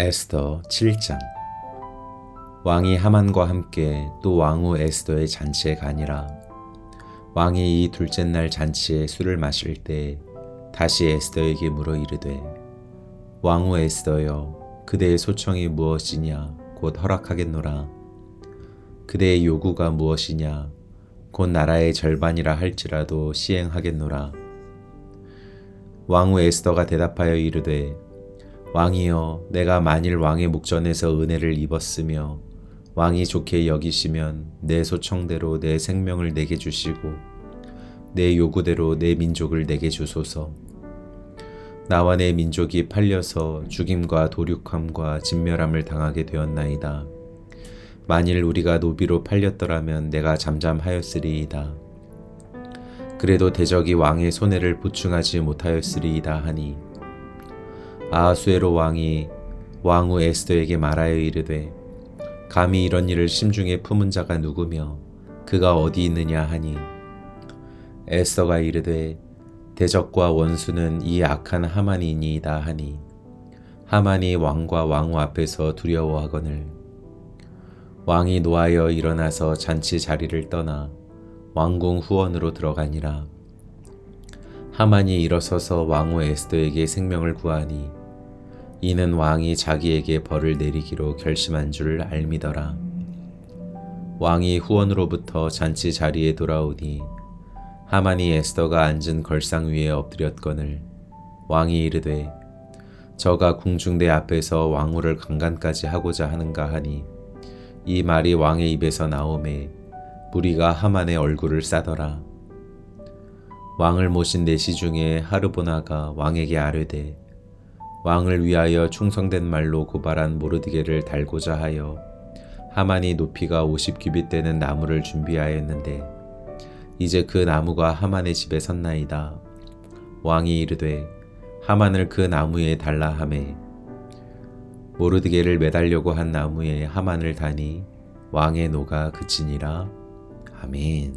에스더 7장. 왕이 하만과 함께 또 왕후 에스더의 잔치에 가니라. 왕이 이 둘째 날 잔치에 술을 마실 때 다시 에스더에게 물어 이르되 왕후 에스더여 그대의 소청이 무엇이냐? 곧 허락하겠노라. 그대의 요구가 무엇이냐? 곧 나라의 절반이라 할지라도 시행하겠노라. 왕후 에스더가 대답하여 이르되 왕이여 내가 만일 왕의 목전에서 은혜를 입었으며 왕이 좋게 여기시면 내 소청대로 내 생명을 내게 주시고 내 요구대로 내 민족을 내게 주소서. 나와 내 민족이 팔려서 죽임과 도륙함과 진멸함을 당하게 되었나이다. 만일 우리가 노비로 팔렸더라면 내가 잠잠하였으리이다. 그래도 대적이 왕의 손해를 보충하지 못하였으리이다 하니 아하수에로 왕이 왕후 에스더에게 말하여 이르되 감히 이런 일을 심중에 품은 자가 누구며 그가 어디 있느냐 하니? 에스더가 이르되 대적과 원수는 이 악한 하만이니이다 하니 하만이 왕과 왕후 앞에서 두려워하거늘. 왕이 노하여 일어나서 잔치 자리를 떠나 왕궁 후원으로 들어가니라. 하만이 일어서서 왕후 에스더에게 생명을 구하니 이는 왕이 자기에게 벌을 내리기로 결심한 줄 알미더라. 왕이 후원으로부터 잔치 자리에 돌아오니 하만이 에스더가 앉은 걸상 위에 엎드렸거늘 왕이 이르되 저가 궁중대 앞에서 왕후를 강간까지 하고자 하는가 하니 이 말이 왕의 입에서 나오매 무리가 하만의 얼굴을 싸더라. 왕을 모신 내시 중에 하르보나가 왕에게 아뢰되 왕을 위하여 충성된 말로 고발한 모르드게를 달고자 하여 하만이 높이가 50규빗 되는 나무를 준비하였는데 이제 그 나무가 하만의 집에 섰나이다. 왕이 이르되 하만을 그 나무에 달라 하매 모르드게를 매달려고 한 나무에 하만을 다니 왕의 노가 그치니라. 아멘.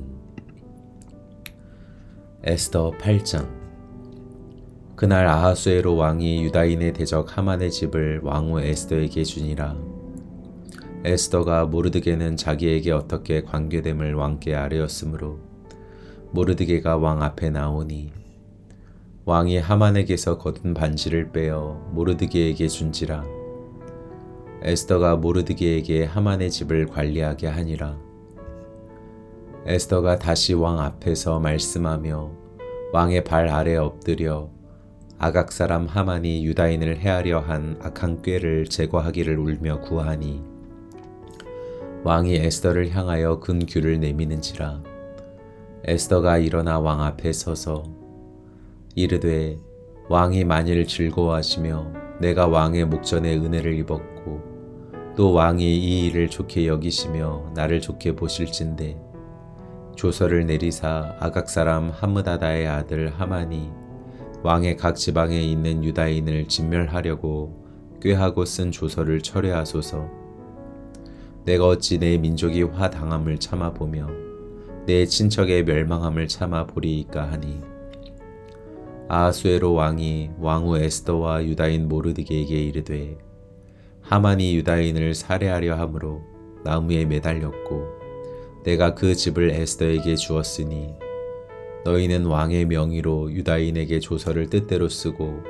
에스더 8장 그날 아하수에로 왕이 유다인의 대적 하만의 집을 왕후 에스더에게 주니라. 에스더가 모르드게는 자기에게 어떻게 관계됨을 왕께 아뢰었으므로 모르드게가 왕 앞에 나오니 왕이 하만에게서 거둔 반지를 빼어 모르드게에게 준지라. 에스더가 모르드게에게 하만의 집을 관리하게 하니라. 에스더가 다시 왕 앞에서 말씀하며 왕의 발 아래 엎드려 아각 사람 하만이 유다인을 해하려 한 악한 꾀를 제거하기를 울며 구하니 왕이 에스더를 향하여 근 규를 내미는지라. 에스더가 일어나 왕 앞에 서서 이르되 왕이 만일 즐거워하시며 내가 왕의 목전에 은혜를 입었고 또 왕이 이 일을 좋게 여기시며 나를 좋게 보실진데 조서를 내리사 아각 사람 하므다다의 아들 하만이 왕의 각 지방에 있는 유다인을 진멸하려고 꾀하고 쓴 조서를 철회하소서. 내가 어찌 내 민족이 화 당함을 참아 보며 내 친척의 멸망함을 참아 보리이까 하니 아하수에로 왕이 왕후 에스더와 유다인 모르드게에게 이르되 하만이 유다인을 살해하려 함으로 나무에 매달렸고 내가 그 집을 에스더에게 주었으니 너희는 왕의 명의로 유다인에게 조서를 뜻대로 쓰고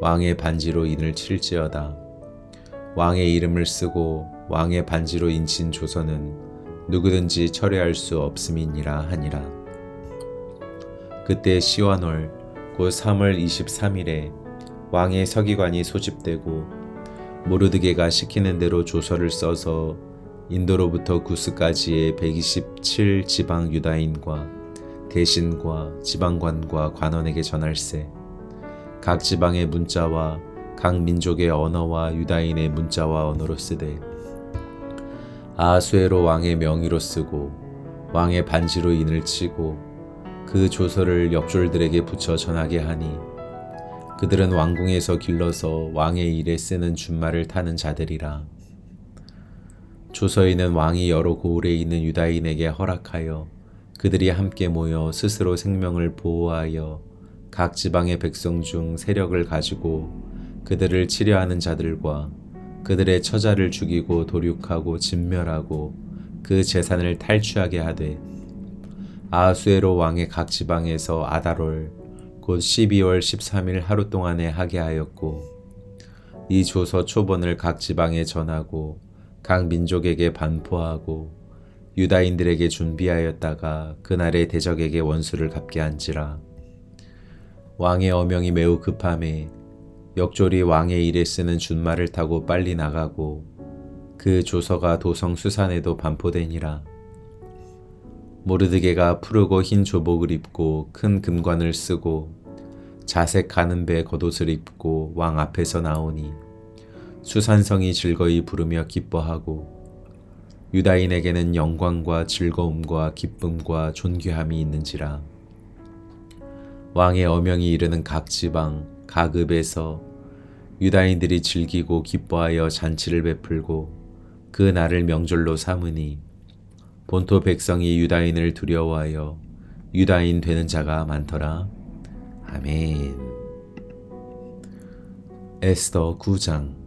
왕의 반지로 인을 칠지어다. 왕의 이름을 쓰고 왕의 반지로 인친 조서는 누구든지 철회할 수 없음이니라 하니라. 그때 시완월 곧 3월 23일에 왕의 서기관이 소집되고 모르드게가 시키는 대로 조서를 써서 인도로부터 구스까지의 127 지방 유다인과 대신과 지방관과 관원에게 전할세. 각 지방의 문자와 각 민족의 언어와 유다인의 문자와 언어로 쓰되 아수에로 왕의 명의로 쓰고 왕의 반지로 인을 치고 그 조서를 옆졸들에게 붙여 전하게 하니 그들은 왕궁에서 길러서 왕의 일에 쓰는 준말을 타는 자들이라 조서에는 왕이 여러 고을에 있는 유다인에게 허락하여 그들이 함께 모여 스스로 생명을 보호하여 각 지방의 백성 중 세력을 가지고 그들을 치려하는 자들과 그들의 처자를 죽이고 도륙하고 진멸하고 그 재산을 탈취하게 하되 아하수에로 왕의 각 지방에서 아다롤 곧 12월 13일 하루 동안에 하게 하였고 이 조서 초본을 각 지방에 전하고 각 민족에게 반포하고 유다인들에게 준비하였다가 그날의 대적에게 원수를 갚게 한지라. 왕의 어명이 매우 급함에 역졸이 왕의 일에 쓰는 준말을 타고 빨리 나가고 그 조서가 도성 수산에도 반포되니라. 모르드게가 푸르고 흰 조복을 입고 큰 금관을 쓰고 자색 가는 배 겉옷을 입고 왕 앞에서 나오니 수산성이 즐거이 부르며 기뻐하고 유다인에게는 영광과 즐거움과 기쁨과 존귀함이 있는지라 왕의 어명이 이르는 각 지방 각 읍에서 유다인들이 즐기고 기뻐하여 잔치를 베풀고 그 날을 명절로 삼으니 본토 백성이 유다인을 두려워하여 유다인 되는 자가 많더라. 아멘. 에스더 9장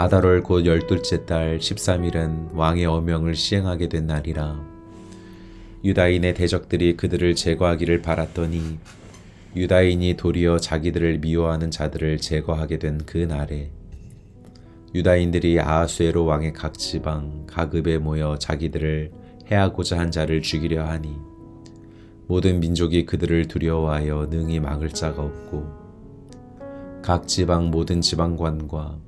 아다롤 곧 열둘째 달 13일은 왕의 어명을 시행하게 된 날이라. 유다인의 대적들이 그들을 제거하기를 바랐더니 유다인이 도리어 자기들을 미워하는 자들을 제거하게 된 그 날에 유다인들이 아하수에로 왕의 각 지방 각 읍에 모여 자기들을 해하고자 한 자를 죽이려 하니 모든 민족이 그들을 두려워하여 능히 막을 자가 없고 각 지방 모든 지방관과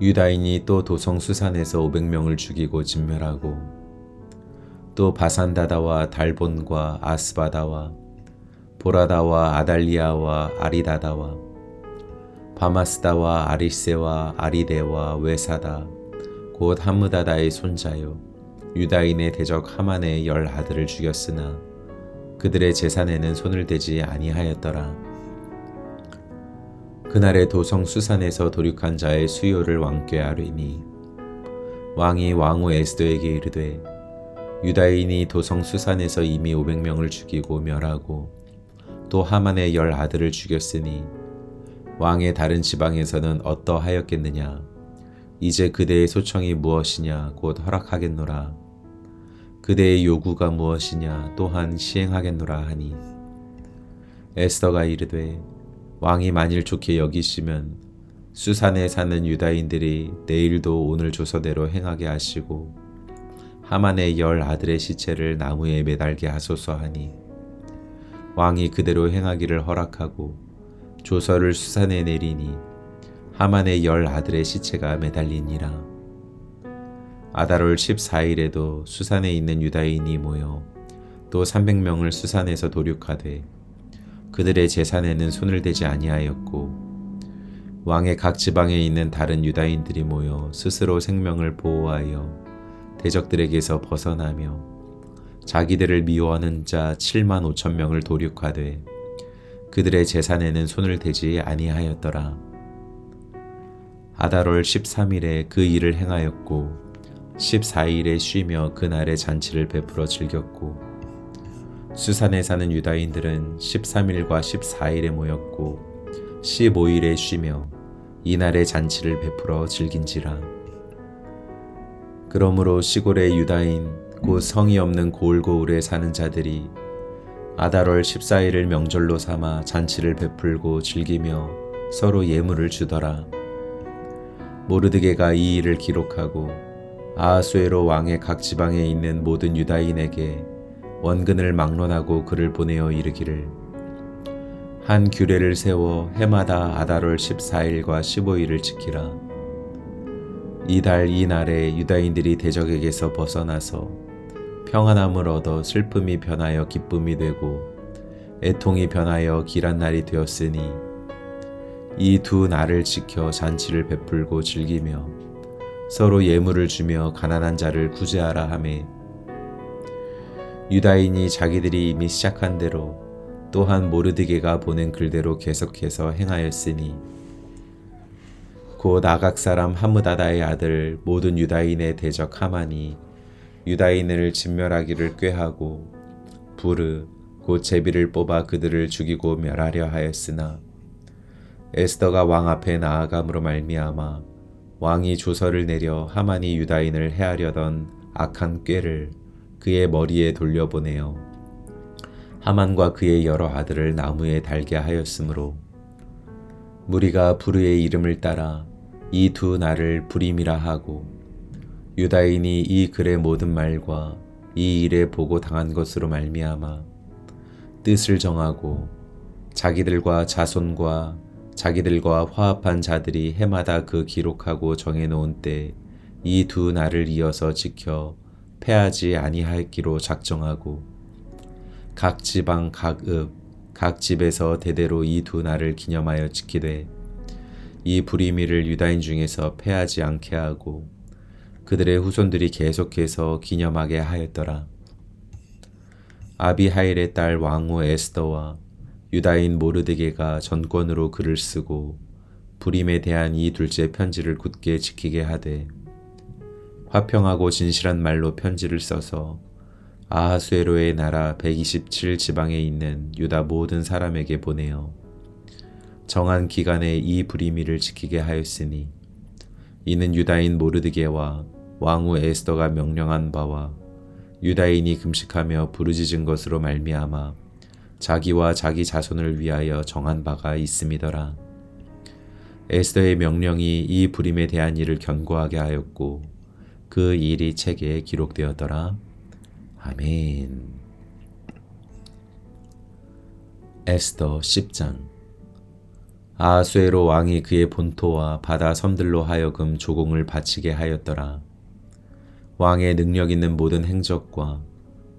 유다인이 또 도성 수산에서 500명을 죽이고 진멸하고 또 바산다다와 달본과 아스바다와 보라다와 아달리아와 아리다다와 바마스다와 아리세와 아리데와 외사다 곧 하무다다의 손자요 유다인의 대적 하만의 열 아들을 죽였으나 그들의 재산에는 손을 대지 아니하였더라. 그날의 도성 수산에서 도륙한 자의 수요를 왕께 아뢰니 왕이 왕후 에스더에게 이르되 유다인이 도성 수산에서 이미 500명을 죽이고 멸하고 또 하만의 열 아들을 죽였으니 왕의 다른 지방에서는 어떠하였겠느냐? 이제 그대의 소청이 무엇이냐? 곧 허락하겠노라. 그대의 요구가 무엇이냐? 또한 시행하겠노라 하니. 에스더가 이르되 왕이 만일 좋게 여기시면 수산에 사는 유다인들이 내일도 오늘 조서대로 행하게 하시고 하만의 열 아들의 시체를 나무에 매달게 하소서 하니 왕이 그대로 행하기를 허락하고 조서를 수산에 내리니 하만의 열 아들의 시체가 매달리니라. 아다롤 14일에도 수산에 있는 유다인이 모여 또 300명을 수산에서 도륙하되 그들의 재산에는 손을 대지 아니하였고 왕의 각 지방에 있는 다른 유다인들이 모여 스스로 생명을 보호하여 대적들에게서 벗어나며 자기들을 미워하는 자 7만 5천 명을 도륙하되 그들의 재산에는 손을 대지 아니하였더라. 아다롤 13일에 그 일을 행하였고 14일에 쉬며 그날의 잔치를 베풀어 즐겼고 수산에 사는 유다인들은 13일과 14일에 모였고 15일에 쉬며 이날의 잔치를 베풀어 즐긴지라. 그러므로 시골의 유다인 곧 성이 없는 고을고을에 사는 자들이 아다롤 14일을 명절로 삼아 잔치를 베풀고 즐기며 서로 예물을 주더라. 모르드게가 이 일을 기록하고 아하수에로 왕의 각 지방에 있는 모든 유다인에게 원근을 막론하고 그를 보내어 이르기를 한 규례를 세워 해마다 아다롤 14일과 15일을 지키라. 이달 이날에 유다인들이 대적에게서 벗어나서 평안함을 얻어 슬픔이 변하여 기쁨이 되고 애통이 변하여 길한 날이 되었으니 이 두 날을 지켜 잔치를 베풀고 즐기며 서로 예물을 주며 가난한 자를 구제하라 하매 유다인이 자기들이 이미 시작한 대로 또한 모르드게가 보낸 글대로 계속해서 행하였으니 곧 아각 사람 하무다다의 아들 모든 유다인의 대적 하만이 유다인을 진멸하기를 꾀하고 부르 곧 제비를 뽑아 그들을 죽이고 멸하려 하였으나 에스더가 왕 앞에 나아감으로 말미암아 왕이 조서를 내려 하만이 유다인을 해하려던 악한 꾀를 그의 머리에 돌려보내어 하만과 그의 여러 아들을 나무에 달게 하였으므로 무리가 부르의 이름을 따라 이 두 날을 불임이라 하고 유다인이 이 글의 모든 말과 이 일에 보고 당한 것으로 말미암아 뜻을 정하고 자기들과 자손과 자기들과 화합한 자들이 해마다 그 기록하고 정해놓은 때 이 두 날을 이어서 지켜 패하지 아니하기로 작정하고 각 지방 각 읍, 각 집에서 대대로 이 두 날을 기념하여 지키되 이 불의미를 유다인 중에서 패하지 않게 하고 그들의 후손들이 계속해서 기념하게 하였더라. 아비하일의 딸 왕후 에스더와 유다인 모르드게가 전권으로 글을 쓰고 불임에 대한 이 둘째 편지를 굳게 지키게 하되 화평하고 진실한 말로 편지를 써서 아하수에로의 나라 127 지방에 있는 유다 모든 사람에게 보내어 정한 기간에 이 불임이를 지키게 하였으니 이는 유다인 모르드게와 왕후 에스더가 명령한 바와 유다인이 금식하며 부르짖은 것으로 말미암아 자기와 자기 자손을 위하여 정한 바가 있음이더라. 에스더의 명령이 이 불임에 대한 일을 견고하게 하였고 그 일이 책에 기록되었더라. 아멘. 에스더 10장 아하수에로 왕이 그의 본토와 바다 섬들로 하여금 조공을 바치게 하였더라. 왕의 능력 있는 모든 행적과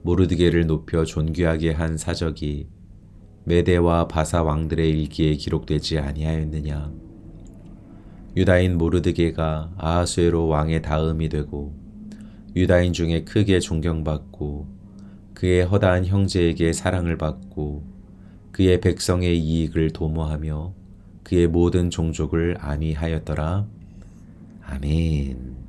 모르드게를 높여 존귀하게 한 사적이 메대와 바사 왕들의 일기에 기록되지 아니하였느냐. 유다인 모르드게가 아하수에로 왕의 다음이 되고 유다인 중에 크게 존경받고 그의 허다한 형제에게 사랑을 받고 그의 백성의 이익을 도모하며 그의 모든 종족을 안위하였더라. 아멘.